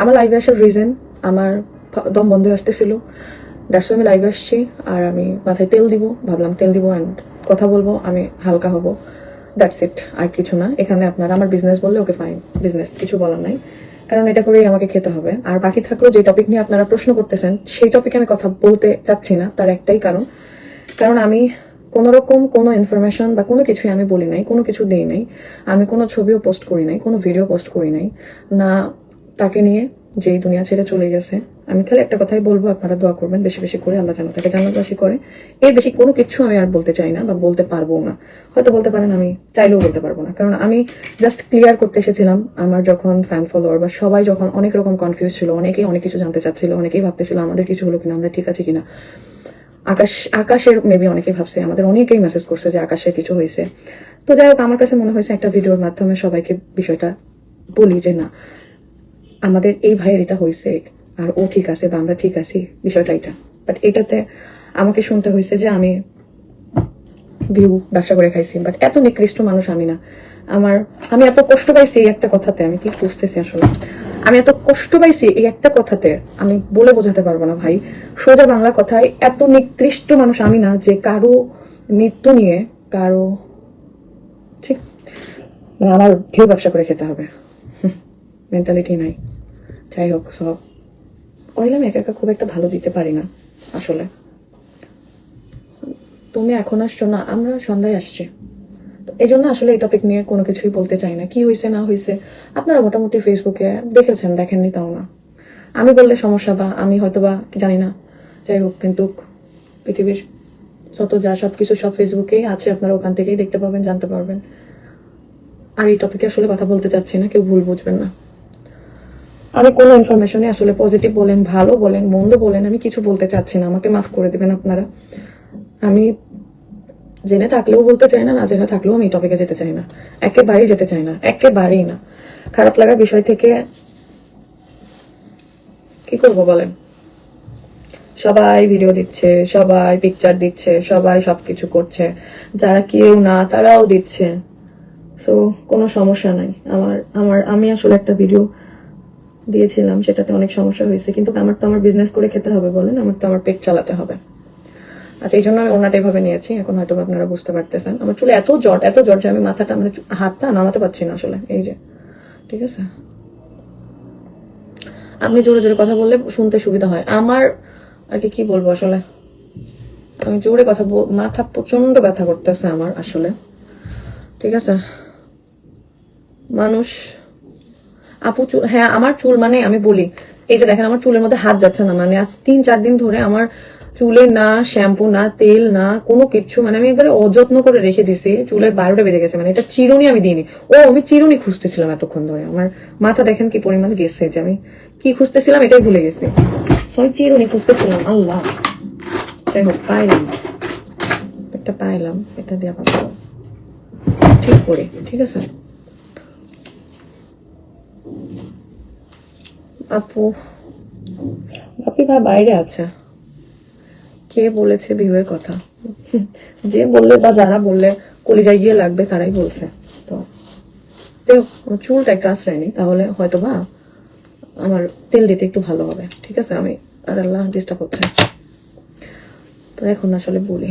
আমার লাইভে আসার রিজন আমার দম বন্ধ আসতেছিল। দ্যাটস আমি লাইভে আসছি আর আমি মাথায় তেল দিব। ভাবলাম তেল দিব অ্যান্ড কথা বলব, আমি হালকা হব। দ্যাটস ইট আর কিছু না। এখানে আপনারা আমার বিজনেস বললে ওকে ফাইন বিজনেস কিছু বলার নাই। কারণ এটা করেই আমাকে খেতে হবে। আর বাকি থাকলেও যে টপিক নিয়ে আপনারা প্রশ্ন করতেছেন, সেই টপিকে আমি কথা বলতে চাচ্ছি না, তার একটাই কারণ। কারণ আমি কোনো রকম কোনো ইনফরমেশন বা কোনো কিছুই আমি বলি নাই, কোনো কিছু দেই নাই। আমি কোনো ছবিও পোস্ট করি নাই, কোনো ভিডিও পোস্ট করি নাই। না তাকে নিয়ে যেই দুনিয়া ছেড়ে চলে গেছে, আমি খালি একটা কথাই বলব, আপনারা দোয়া করবেন বেশি বেশি করে আল্লাহ যেন তাকে জান্নাতবাসী করে। এর বেশি কোনো কিছু আমি আর বলতে চাই না বা বলতে পারব না। হয়তো বলতে পারেন, আমি চাইলেও বলতে পারব না। কারণ আমি জাস্ট ক্লিয়ার করতে এসেছিলাম, আমার যখন ফ্যান ফলোয়ার বা সবাই যখন অনেক রকম কনফিউজ ছিল, অনেকেই অনেক কিছু জানতে চাচ্ছিল, অনেকেই ভাবতেছিল আমাদের কিছু হলো কিনা, আমরা ঠিক আছি কিনা। আকাশ, আকাশের মেবি অনেকেই ভাবছে, আমাদের অনেকেই মেসেজ করছে যে আকাশের কিছু হয়েছে। তো যাই হোক, আমার কাছে মনে হয়েছে একটা ভিডিওর মাধ্যমে সবাইকে বিষয়টা বলি যে না আমাদের এই ভাইয়ের এটা হয়েছে, আর ও ঠিক আছে বা আমরা ঠিক আছি, বিষয়টা এটা। বাট এটাতে আমাকে শুনতে হয়েছে যে আমি ভিউ ব্যবসা করে খাইছি। বাট এত নিকৃষ্ট মানুষ আমি না। আমার, আমি এত কষ্ট পাইছি এই একটা কথাতে, আমি কি বুঝতেছি আসলে? আমি এত কষ্ট পাইছি এই একটা কথাতে, আমি বলে বোঝাতে পারব না ভাই। সোজা বাংলা কথায় এত নিকৃষ্ট মানুষ আমি না যে কারও মৃত্যু নিয়ে কারও ঠিক মানে আমার ভিউ ব্যবসা করে খেতে হবে। মেন্টালিটি নাই। যাই হোক সব ওইলাম একা একা খুব একটা ভালো দিতে পারি না, আসলে। তুমি এখন আসছো না, আমরা সন্ধ্যায় আসছি। এই জন্য আসলে এই টপিক নিয়ে কোনো কিছুই বলতে চাই না, কি হয়েছে না হয়েছে আপনারা মোটামুটি ফেসবুকে দেখেছেন, দেখেননি তাও না। আমি বললে সমস্যা বা আমি হয়তো বা জানি না। যাই হোক কিন্তু পৃথিবীর যত যা সব কিছু সব ফেসবুকেই আছে, আপনারা ওখান থেকেই দেখতে পাবেন, জানতে পারবেন। আর এই টপিকে আসলে কথা বলতে চাচ্ছি না, কেউ ভুল বুঝবেন না। আমি কোনো ইনফরমেশনে আসলে পজিটিভ বলেন, ভালো বলেন, মন্দ বলেন, আমি কিছু বলতে চাচ্ছি না। আমাকে মাফ করে দেবেন আপনারা। আমি জেনে থাকলেও বলতে চাই না না জেনে থাকলেও আমি এই টপিকে যেতে চাই না। একেবারেই যেতে চাই না, একেবারেই না। খারাপ লাগার বিষয় থেকে কি করব বলেন? সবাই ভিডিও দিচ্ছে, সবাই পিকচার দিচ্ছে, সবাই সবকিছু করছে। যারা কেউ না, তারাও দিচ্ছে। সো কোনো সমস্যা নাই। আমার আমার, আমি আসলে একটা ভিডিও দিয়েছিলাম, সেটাতে অনেক সমস্যা হয়েছে। কিন্তু আমার তো আমার বিজনেস করে খেতে হবে বলেন, আমার তো আমার পেট চালাতে হবে। আচ্ছা এই জন্য আমি ওনাটা এভাবে নিয়েছি, এখন হয়তো আপনারা বুঝতে পারতেছেন। আমার চুলে এত জট এত জট যে আমি মাথাটা মানে হাতটা নামাতে পারছি না আসলে, এই যে। ঠিক আছে? আপনি জোরে জোরে কথা বললে শুনতে সুবিধা হয়। আমার, আর কি কি বলব আসলে? আমি জোরে কথা বল, মাথা প্রচণ্ড ব্যথা করতেছে আমার আসলে। ঠিক আছে? মানুষ আপু চুল হ্যাঁ আমার চুল মানে আমি বলি, এই যে দেখেন আমার চুলের মধ্যে হাত যাচ্ছে না মানে আজ তিন চার দিন ধরে আমার চুলে না শ্যাম্পু, না তেল, না কোনো কিচ্ছু মানে আমি একবারে অযত্ন করে রেখে দিছি, চুলের বারোটা বেজে গেছে মানে এটা চিরুনি আমি দিইনি। ও, আমি চিরুনি খুঁজতেছিলাম এতক্ষণ ধরে, আমার মাথা দেখেন কি পরিমাণ গেছে, যে আমি কি খুঁজতেছিলাম এটাই ভুলে গেছি। আমি চিরুনি খুঁজতেছিলাম, আল্লাহ। যাই হোক, পাইলাম। একটা পাইলাম, এটা আবার ঠিক করে, ঠিক আছে? আপু, আপনি ভাই বাইরে আছে কে বলেছে বিয়ের কথা? যে বললে বা যারা বললে কলিজায় গিয়ে লাগবে, তারাই বলছে। তো চুলটা একটু আশ্রয় নেই, তাহলে হয়তো বা আমার তেল দিতে একটু ভালো হবে। ঠিক আছে, আমি আর আল্লাহ ডিস্টার্ব হচ্ছে তো এখন আসলে বলি।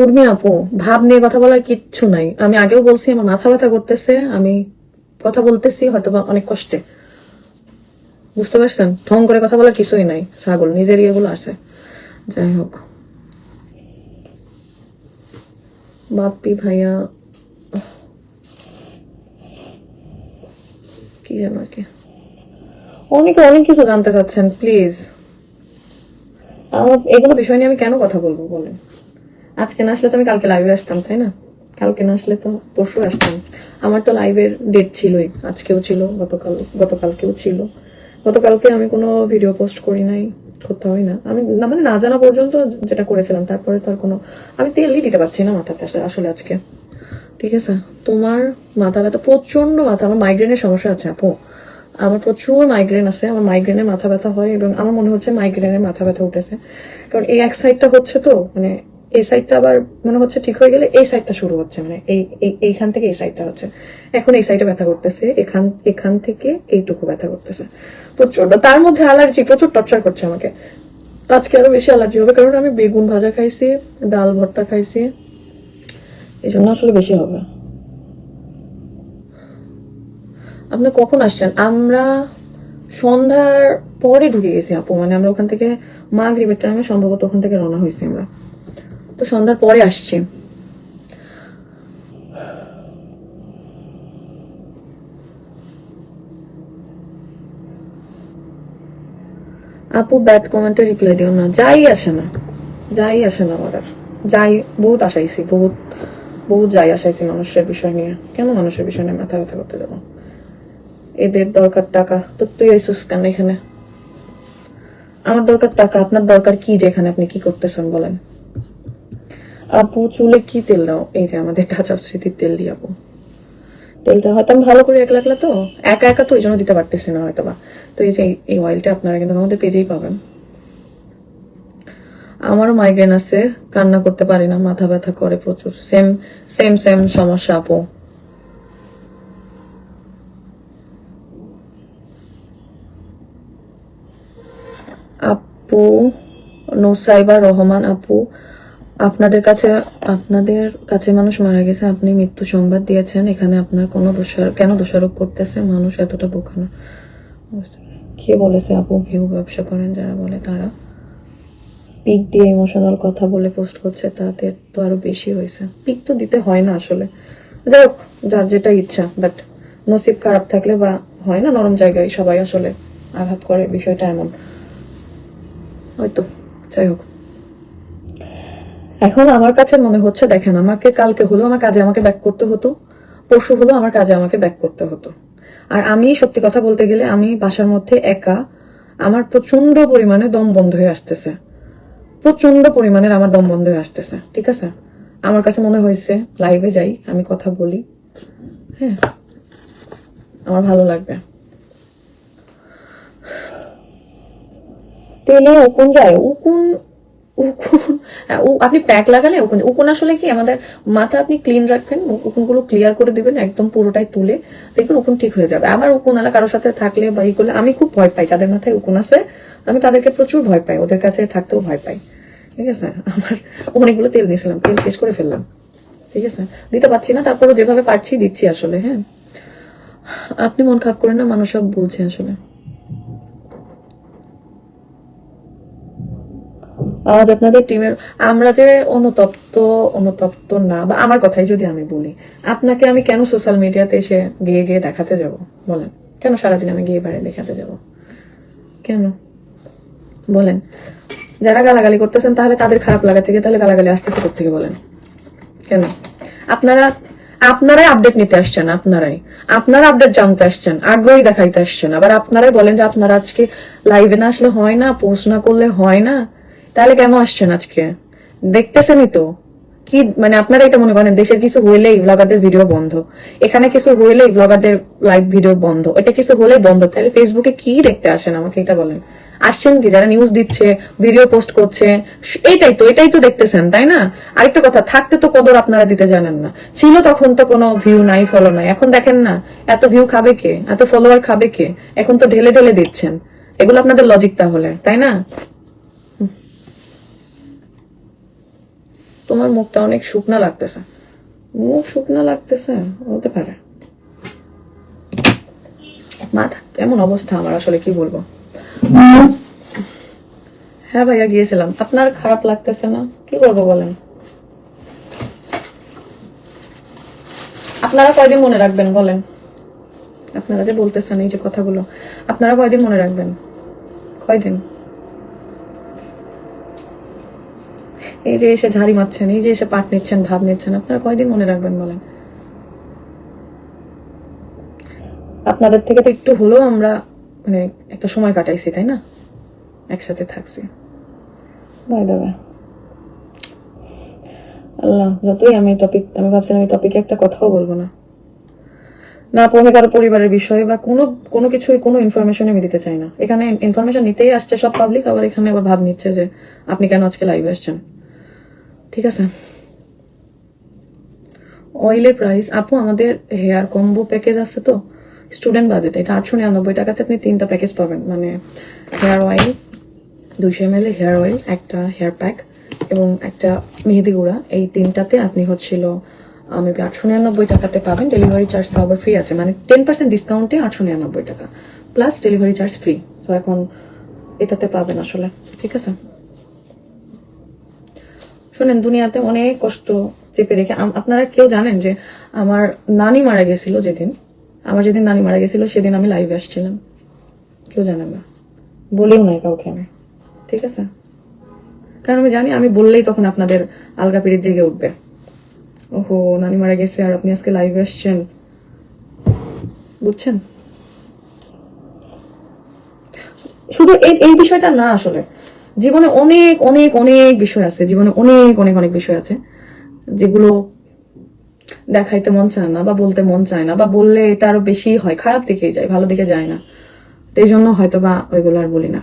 উর্মি আপু, ভাব নিয়ে কথা বলার কিচ্ছু নাই। আমি আগেও বলছি, আমার মাথা ব্যথা করতেছে, আমি কথা বলতেছি হয়তো অনেক কষ্টে। বুঝতে পারছেন? ঠং করে কথা বলার কিছুই নাই, ছাগল, নিজের ইয়েগুলো আছে। যাই হোক। বাপ্পি ভাইয়া, কি যেন আর কি। অনেকে অনেক কিছু জানতে চাচ্ছেন, প্লিজ। এগুলো বিষয় নিয়ে আমি কেন কথা বলব, বলেন। আজকে না আসলে তো আমি কালকে লাইভে আসতাম, তাই না? কালকে না আসলে তো পরশু আসতাম। আমার তো লাইভের ডেট ছিলই, আজকেও ছিল, গতকাল, গতকালকেও ছিল। গতকালকে আমি কোনো ভিডিও পোস্ট করি নাই, করতে হয় না। আমি না মানে না জানা পর্যন্ত যেটা করেছিলাম, তারপরে তো আর কোনো, আমি তেলই দিতে পারছি না মাথাতে আসলে- আজকে। ঠিক আছে? তোমার মাথা ব্যথা প্রচণ্ড মাথা, আমার মাইগ্রেনের সমস্যা আছে, আপু। আমার প্রচুর মাইগ্রেন আছে, আমার মাইগ্রেনের মাথা ব্যথা হয় এবং আমার মনে হচ্ছে মাইগ্রেনের মাথা ব্যথা উঠেছে। কারণ এই এক সাইডটা হচ্ছে তো মানে এই সাইডটা আবার মনে হচ্ছে ঠিক হয়ে গেলে এই সাইডটা শুরু হচ্ছে মানে এই, এই- এইখান থেকে এই সাইডটা হচ্ছে। এখন এই সাইডে ব্যথা করতেছে, এখান এখান থেকে এইটুকু ব্যথা করতেছে। প্রচুর তার মধ্যে অ্যালার্জি প্রচুর টর্চার করছে আমাকে। আজকে আরও বেশি অ্যালার্জি হবে, কারণ আমি বেগুন ভাজা খাইছি, ডাল ভর্তা খাইছি। এই জন্য আসলে বেশি হবে। আপনি কখন আসছেন? আমরা সন্ধ্যার পরে ঢুকে গেছি আপু মানে আমরা ওখান থেকে মাগরিবের টাইমে সম্ভবত ওখান থেকে রওনা হয়েছি আমরা। তো সন্ধ্যার পরে আসছি। আপু ব্যাড কমেন্টে রিপ্লাই দিও না। যাই আসে না। যাই আসে না আমার যাই, বহুত আশাইছি, বহুত বহুত যাই আশাইছি মানুষের বিষয় নিয়ে। কেন মানুষের বিষয় নিয়ে মাথা ব্যথা করতে যাব? এদের দরকার টাকা। তো তুই আইসুস কেন এখানে? আমার দরকার টাকা। আপনার দরকার কি? যে এখানে আপনি কি করতেছেন বলেন। আপু, চুলে কি তেল দাও? এই যে আমাদের টাচ অফ স্মৃতির তেল দিই আপু। তেলটা হয়তো আমি ভালো করে একলা একলা তো, একা একা তো ওই জন্য দিতে পারতেছি না হয়তো বা তো এই যে এই অয়েলটা আপনারা কিন্তু আমাদের পেজেই পাবেন। আমারও মাইগ্রেন আছে, কান্না করতে পারি না, মাথা ব্যথা করে প্রচুর। সেম সেম সেম সমস্যা আপু। আপু, নোসাইবা রহমান আপু আপনাদের কাছে আপনাদের কাছে মানুষ মারা গেছে, আপনি মৃত্যু সংবাদ দিয়েছেন, এখানে আপনার কোনো দোষারোপ, কেন দোষারোপ করতেছে? মানুষ এতটা বোকানো কে বলেছে আপু? ভিউ ব্যবসা করেন যারা বলে তারা। পিক দিয়ে ইমোশনাল কথা বলে পোস্ট করছে, তাদের তো আরও বেশি হয়েছে। পিক তো দিতে হয় না আসলে। যাই হোক, যার যেটা ইচ্ছা বাট নসিব খারাপ থাকলে বা হয় না নরম জায়গায় সবাই আসলে আঘাত করে, বিষয়টা এমন। হয়তো যাই হোক। এখন আমার কাছে মনে হচ্ছে, দেখেন, আমাকে কালকে হলো আমার কাজে আমাকে ব্যাক করতে হতো, পরশু হলো আমার কাজে আমাকে ব্যাক করতে হতো। আর আমি সত্যি কথা বলতে গেলে আমি বাসার মধ্যে একা, আমার প্রচণ্ড পরিমাণে দম বন্ধ হয়ে আসতেছে। প্রচণ্ড পরিমাণের আমার দম বন্ধ হয়ে আসতেছে, ঠিক আছে? আমার কাছে মনে হয়েছে লাইভে যাই, আমি কথা বলি। হ্যাঁ আমার ভালো লাগবে। তেলে উকুন যায়, উকুন উকুন। উ- আপনি প্যাক লাগালে উকুন উকুন আসলে কি আমাদের মাথা আপনি ক্লিন রাখবেন উকুনগুলো ক্লিয়ার করে দিবেন, একদম পুরোটাই তুলে দেখবেন উকুন ঠিক হয়ে যাবে। আমার উকুন আলা কারোর সাথে থাকলে বা ই করলে আমি খুব ভয় পাই, যাদের মাথায় উকুন আছে, আমি তাদেরকে প্রচুর ভয় পাই, ওদের কাছে থাকতেও ভয় পাই। ঠিক আছে? আমার অনেকগুলো তেল নিয়েছিলাম, তেল শেষ করে ফেললাম। ঠিক আছে? দিতে পারছি না, তারপরও যেভাবে পারছি দিচ্ছি আসলে হ্যাঁ। আপনি মন খাপ করেন না, মানুষ সব বলছে আসলে। আজ আপনাদের টিমের আমরা যে অনুতপ্ত অনুতপ্ত না, বা আমার কথাই যদি আমি বলি, আপনাকে আমি কেন সোশ্যাল মিডিয়াতে এসে গিয়ে গিয়ে দেখাতে যাব? বলেন। কেন সারাদিন আমি গিয়ে বাইরে দেখাতে যাব? কেন? বলেন। যারা গালাগালি করতেছেন, তাহলে তাদের খারাপ লাগা থেকে তাহলে গালাগালি আসতেছে থেকে বলেন? কেন? আপনারা, আপনারাই আপডেট নিতে আসছেন, আপনারাই। আপনারা আপডেট জানতে আসছেন, আগ্রহী দেখাইতে আসছেন। আবার আপনারাই বলেন যে আপনারা আজকে লাইভে না আসলে হয় না পোস্ট না করলে হয় না। তাহলে কেন আসছেন আজকে? দেখতেছেনই তো। কি মানে আপনারা এটা মনে করেন, দেশের কিছু হইলেই ব্লগারদের ভিডিও বন্ধ। এখানে কিছু হইলেই ব্লগারদের লাইভ ভিডিও বন্ধ। এটা কিছু হলেই বন্ধ। তাহলে ফেসবুকে কি দেখতে আসেন আমাকে এটা বলেন? আসছেন কি? যারা নিউজ দিচ্ছে ভিডিও পোস্ট করছে এইটাই তো, এটাই তো দেখতেছেন, তাই না? আরেকটা কথা, থাকতে তো কদর আপনারা দিতে জানেন না। ছিল তখন তো কোনো ভিউ নাই ফলো নাই। এখন দেখেন না, এত ভিউ খাবে কে? এত ফলোয়ার খাবে কে? এখন তো ঢেলে ঢেলে দিচ্ছেন। এগুলো আপনাদের লজিক তাহলে, তাই না? তোমার মুখটা অনেক শুকনা লাগতেছে। মুখ শুকনা লাগতেছে? হতে পারে। মাথা কেমন অবস্থা আমার, আসলে কি বলব? হ্যাঁ ভাইয়া, গিয়েছিলাম। আপনার খারাপ লাগতেছে না? কি করব বলেন? আপনারা কয়দিন মনে রাখবেন বলেন? আপনারা যে বলতেছেন এই যে কথাগুলো, আপনারা কয়দিন মনে রাখবেন? কয়দিন? এই যে এসে ঝাড়ি মারছেন, এই যে এসে পাট নিচ্ছেন ভাব নিচ্ছেন, আপনারা কয়দিন মনে রাখবেন বলেন? আপনাদের থেকে তো একটু হলেও আমরা মানে একটা সময় কাটাইছি, তাই না? একসাথে থাকছি। বাই আল্লাহ, যতই আমি টপিক আমি ভাবছিলাম এই টপিকে একটা কথাও বলব না। না পড়ে কারও পরিবারের বিষয়ে বা কোনো কোনো কিছুই, কোনো ইনফরমেশন আমি দিতে চাই না। এখানে ইনফরমেশন নিতেই আসছে সব পাবলিক আবার এখানে আবার ভাব নিচ্ছে যে আপনি কেন আজকে লাইভে আসছেন? ঠিক আছে? অয়েলের প্রাইস আপু, আমাদের হেয়ার কম্বো প্যাকেজ আছে তো? স্টুডেন্ট বাজেট এটা আটশো নিরানব্বই টাকাতে আপনি তিনটা প্যাকেজ পাবেন। মানে হেয়ার অয়েল দুইশো এম হেয়ার অয়েল একটা হেয়ার প্যাক এবং একটা মেহেদি গুঁড়া। এই তিনটাতে আপনি হচ্ছিল মেবি আটশো নিরানব্বই টাকাতে পাবেন। ডেলিভারি চার্জ তো আবার ফ্রি আছে। মানে টেন পার্সেন্ট ডিসকাউন্টে আটশো নিরানব্বই টাকা। প্লাস ডেলিভারি চার্জ ফ্রি তো এখন এটাতে পাবেন আসলে। ঠিক আছে? শোনেন, দুনিয়াতে অনেক কষ্ট চেপে রেখে আপনারা কেউ জানেন যে আমার নানি মারা গেছিল যেদিন? আমার যেদিন নানি মারা গেছিল, সেদিন আমি লাইভে আসছিলাম। কেউ জানেন না। বলেও নাই কাউকে আমি। ঠিক আছে? কারণ আমি জানি, আমি বললেই তখন আপনাদের আলগা পিড়ির জেগে উঠবে। ওহো, নানি মারা গেছে আর আপনি আজকে লাইভে আসছেন। বুঝছেন? শুধু এই এই বিষয়টা না আসলে। জীবনে অনেক অনেক অনেক বিষয় আছে। জীবনে অনেক অনেক অনেক বিষয় আছে যেগুলো দেখাইতে মন চায় না বা বলতে মন চায় না বা বললে এটা আরও বেশি হয়, খারাপ দিকেই যায়, ভালো দিকে যায় না। তো এই জন্য হয়তো বা ওইগুলো আর বলি না।